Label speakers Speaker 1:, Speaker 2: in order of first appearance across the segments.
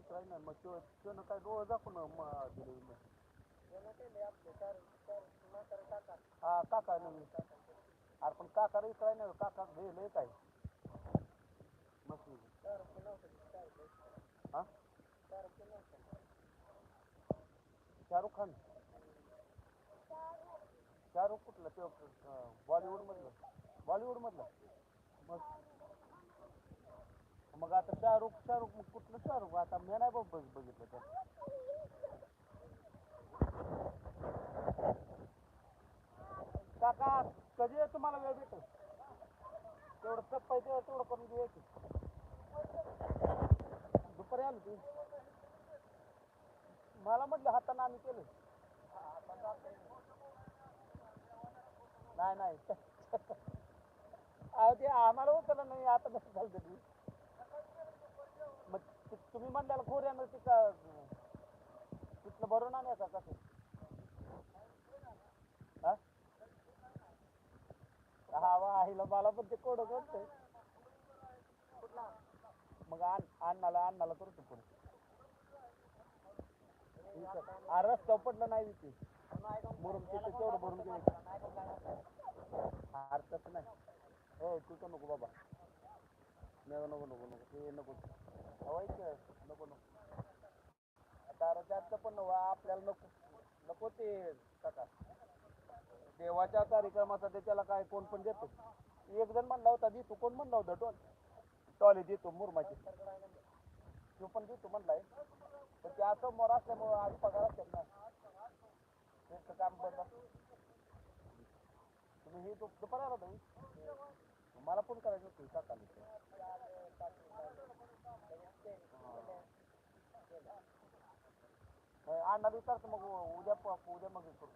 Speaker 1: इकडे नाही मग तो त्यानं काय डोळं दाखवून म- दिले मग. हा काका नवीन अरे पण काका इकडे नाही काका गेले काय मस्त हा शाहरुख खान शाहरुख कुठलं ते बॉलिवूड मधलं बॉलिवूड मधलं मग मग आता शाहरुख शाहरुख मग कुठलं शाहरुख? आता मी नाही बघ बघ- बघितलं तर. काका कधी तुम्हाला वेळ भेटेल? तेवढं कप पाहिजे तेवढं करून देऊ की दुपारी आलो तू मला म्हटलं हातानं आम्ही केलं नाही नाही. अहो ते आम्हाला उचललं नाही आता कसं झालं तरी मग ते तुम्ही म्हणल्याला खोऱ्यानं तिथं तिथलं भरून आणायचं का कसं. हा? हा वा आईला मला पण ते कोडं करतंय मग आण अण्णाला अण्णाला करतो पुढे आ रस्ता पडलं नाही तिथे. मुरुम तिथे तेवढं भरून घे अरे तसं नाही. हो तू तर नको बाबा. नको नको नको नको. ते नको. हवायचं नको नको. आता अरे पण आपल्याला नको. नको ते काका. देवाच्या कार्यक्रमासाठी त्याला काय कोण पण देतो. एक जण म्हणला होता देतो कोण म्हणला होता टॉल? टॉली देतो मुरमाची. तो पण देतो म्हणलाय. पण ते असं मोर असल्यामुळं आज पगार असतात ना. काम बंद तुम्ही हे दुप- आला तुम्ही मला फोन करायचं होतं काका. होय, अण्णा विचारतो मग उद्या प- उद्या मग करू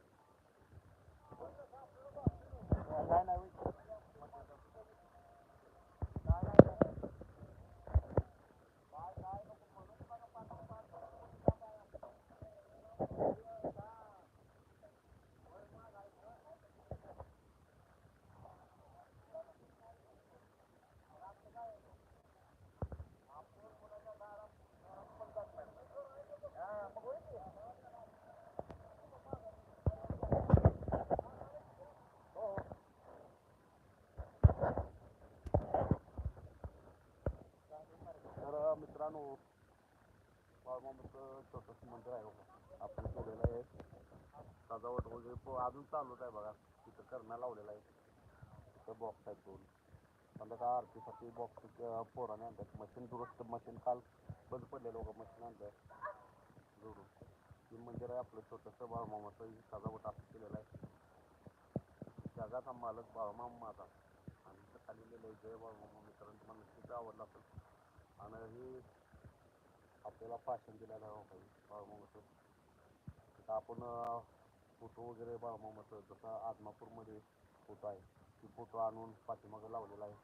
Speaker 1: नाही नाही नाही, मित्रांनो बाळमामाचं छोटंसं मंदिर आहे बघा. आपण केलेलं आहे. सजावट वगैरे प- अजून चालूच आहे बघा. तिथं करणं लावलेलं आहे. तिथं बॉक्स आहेत दोन. संध्याकाळ आरतीसाठी बॉक्स पोराने आणतात मशीन दुरुस्त मशीन काल बंद पडलेलं बघा मशीन आणलं दुरुस्त हे मंदिर आहे आपलं छोटंसं बाळमामाचं. सजावट असं केलेलं आहे. जगाचा मालक बाळमामा माझा. आणि खाली लिहिलं आहे जय बाळमामा मित्रांनो. तुम्हाला तिथं आवडलं असेल. आणि हे आपल्याला भाषण दिलेलं आहे हो पाहिजे बाळमामाचं. तिथं आपण फोटो वगैरे बाळमामाचं जसं आदमापूरमध्ये फोटो आहे ती फोटो आणून पाठीमागं लावलेला आहे.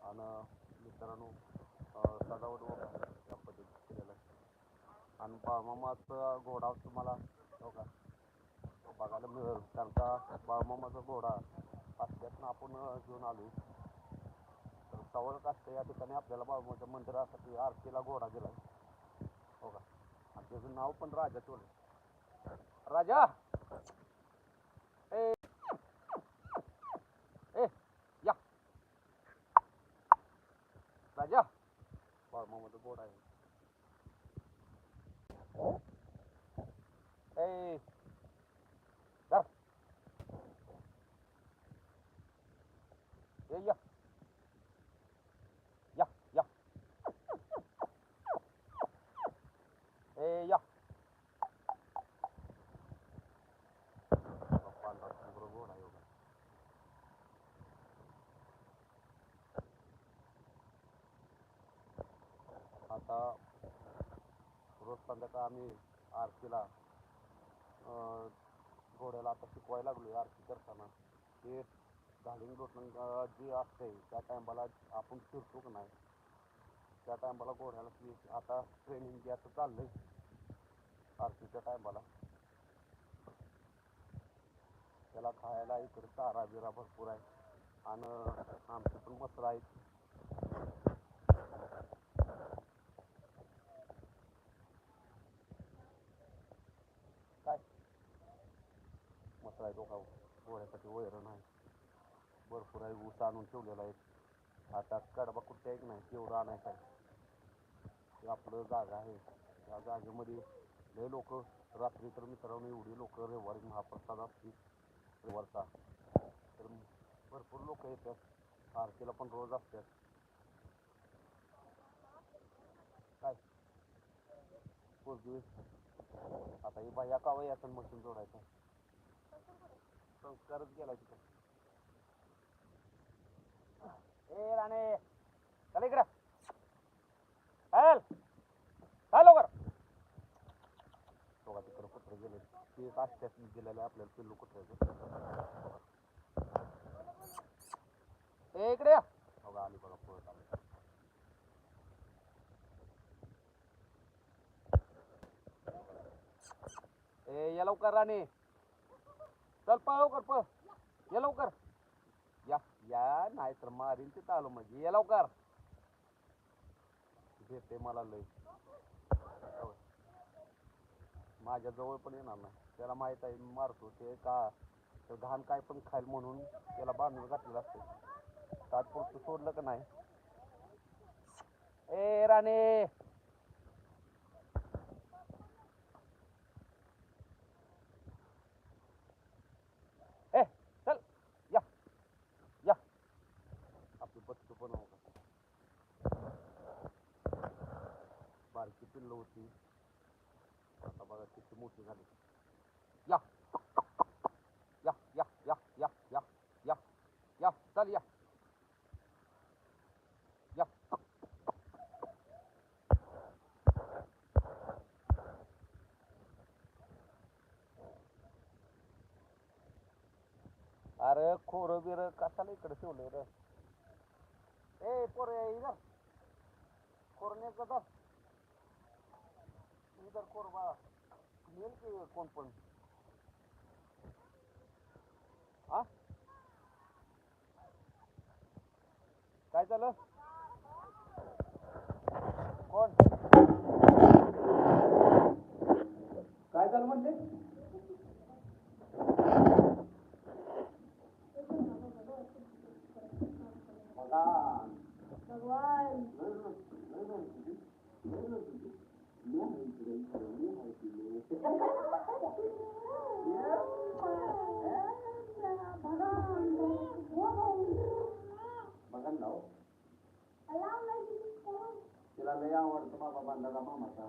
Speaker 1: आणि मित्रांनो सजावट बघा या पद्धतीत केलेलं आहे. आणि बाळमामाचा घोडा तुम्हाला हो का? बघायला मिळेल. कारण का बाळमामाचा घोडा असल्यातनं आपण घेऊन आलो तर असतं. या ठिकाणी आपल्याला बाळमाच्या मंदिरासाठी आरतीला घोडा दिला हो का? आणि त्याचं नाव पण राजा ठेवलं राजा! ए या राजा बाळमामाचा घोडा आहे ए धर. ए या या या ए या पांढरा शुभ्र घोडा आहे बघा. आता रोज संध्याकाळ आम्ही आरतीला घोड्याला आता शिकवायला लागलो आहे आरती करताना. ते घालिंग लोटून जे असते त्या टायमाला आपण फिरतो का नाही त्या टायमाला घोड्याला ती आता ट्रेनिंग द्यायचं चाललं आहे आरतीच्या टायमाला त्याला खायला इकडे चारा बिरा भरपूर आहे. आणि आमचे पण मसर आहेत. आहे तो का पोळ्यासाठी वैरण आहे भरपूर आहे ऊस आणून ठेवलेला आहे आता कडबा कुठे एक नाही तेवढं आणायचं आहे आपलं जागा आहे त्या जागेमध्ये लय लोक रात्री तर मित्रांनो एवढी लोक रविवारी महाप्रसाद असतील रविवारचा तर भरपूर लोक येतात आरतीला पण रोज असतात काय पोरगी आता ही बाया कावा याचं मशीन जोडायचं. संस्कारच गेला तिथं. ए राणे. चला इकडं. हॅल काय लवकर. बघा तिकडं कुत्र गेले. ते एक आष्ट्यात गेलेलं आपल्याला पिल्लू कुत्र्याचं ए इकडे या. बघा आली बघा पळत आली. ए या लवकर राणे. चल पळ लवकर पळ. ये लवकर. या या नाही तर मारीन ते आलो म्हणजे. या लवकर. भेटते मला लय. माझ्या जवळ पण येणार नाही. त्याला माहीत आहे मारतो ते का तर घाण काय पण खाईल म्हणून त्याला बांधून घातलेलं असते. तात्पुरतं सोडलं का नाही? ए राणे ए चल या या आपली बच्चू पण हो बारकी पिल्लं होती आता मोठी झाली. या. या या या या या या. या चल या. या. अरे खोर बिर कशाला इकडे ठेवलं रे? ए पोर इधर कोरने तर इधर कोरबा की कोण पण हा काय झालं कोण काय झालं म्हणते भगवान
Speaker 2: dia
Speaker 1: mikirin ini harus dulu ya makan tau Sila gaya mama ta.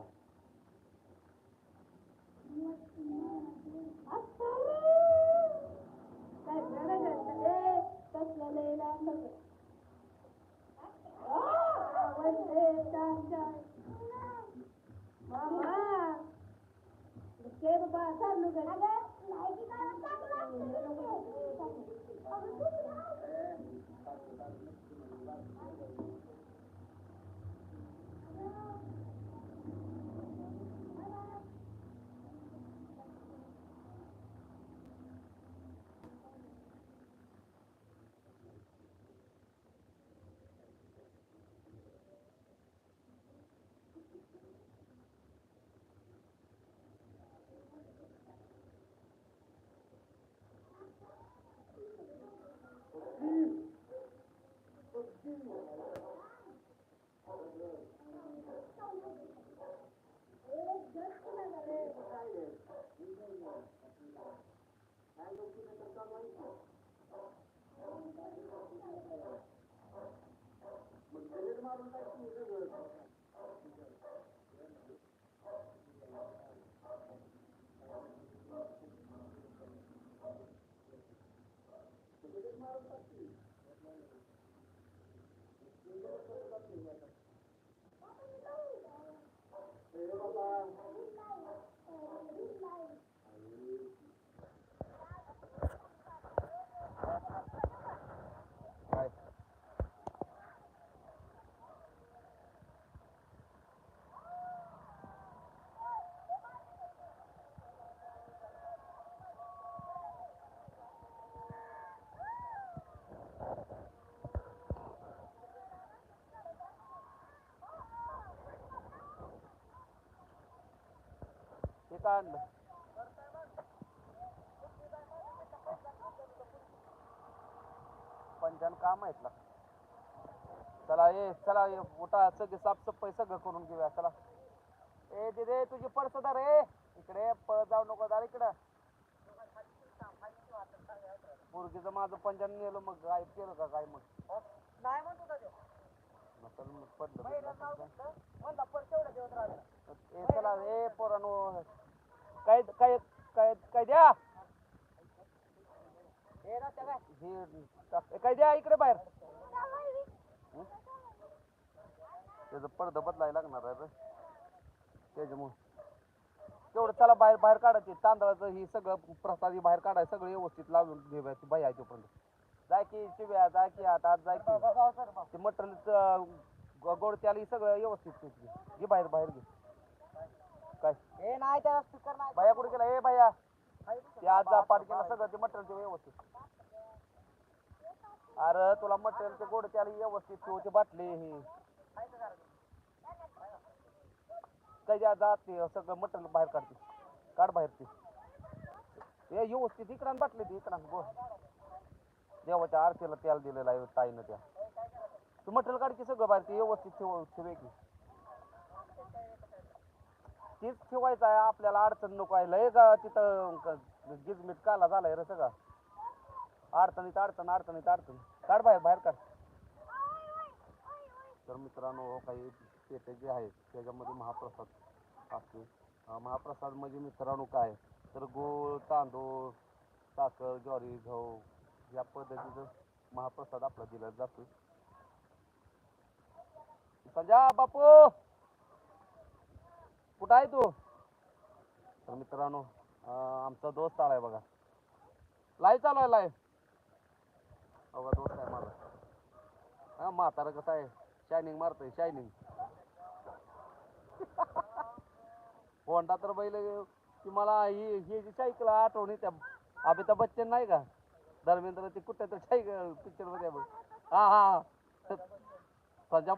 Speaker 1: काय आणलं पंचान काम आहेत ना. चला ये चला ये उठा सगळे साफसफाई सगळं करून घेऊया चला. ए दिदे तुझी पर्स धर रे. इकडे पळत जाऊ नको दार इकडं. पोरगीचं माझं पंचान नेलं मग काय केलं का काय मग?
Speaker 2: नाही म्हणत.
Speaker 1: नसेल मग पडलं.
Speaker 2: परत.
Speaker 1: ए चला ए पोरानो. काय काय काय काय द्या
Speaker 2: हे काय?
Speaker 1: द्या इकडे बाहेर? त्याचं पडदं बदलायला लागणार आहे त्याच्यामुळे तेवढं चला बाहेर बाहेर काढायचे तांदळाचं ही सगळं प्रसादी बाहेर काढायचं सगळं व्यवस्थित लावून घेऊया ती बाई आहे तोपर्यंत जाय की शिव्या जाय की आता आज जाय की. ते मटेरियल गोड त्याला सगळं व्यवस्थित घे बाहेर बाहेर घे
Speaker 2: हे
Speaker 1: ते मटेरियल व्यवस्थित अरे तुला मटेरियल गोड व्यवस्थित बाटली हे मटेरियल बाहेर काढते काढ बाहेर ते ते व्यवस्थित इकडं बाटली गो तू मटेरियल काढ की। सगळं बाहेर ते व्यवस्थित तेच ठेवायचं आहे आपल्याला अडचण नको आहे. लय का तिथं क- गिजमीट काला झालाय रे सगळा. अडचणीत अडचण अडचणीत अडचण. काढ बाहेर बाहेर काढ. तर मित्रांनो हो, काही पेटे जे आहेत त्याच्यामध्ये महाप्रसाद असते. अं, महाप्रसाद म्हणजे मित्रांनो काय? तर गूळ तांदूळ साखर ज्वारी गहू या पद्धतीचं महाप्रसाद आपला दिला जातो संजा बापू! कुठं आहे तू? तर मित्रांनो अं, आमचा दोस्त आलाय बघा. लाईव्ह चालू आहे लाईव्ह बघा दोस्त आहे माझा. हा म्हातारा कसं आहे? शायनिंग मारतोय शायनिंग होंडा तर बैल की मला ही ही जी सायकल आठवण येते. अमिताभ बच्चन नाही का? धर्मेंद्र ते कुठे तर सायकल पिक्चरमध्ये बघ. हा हा हा. संजा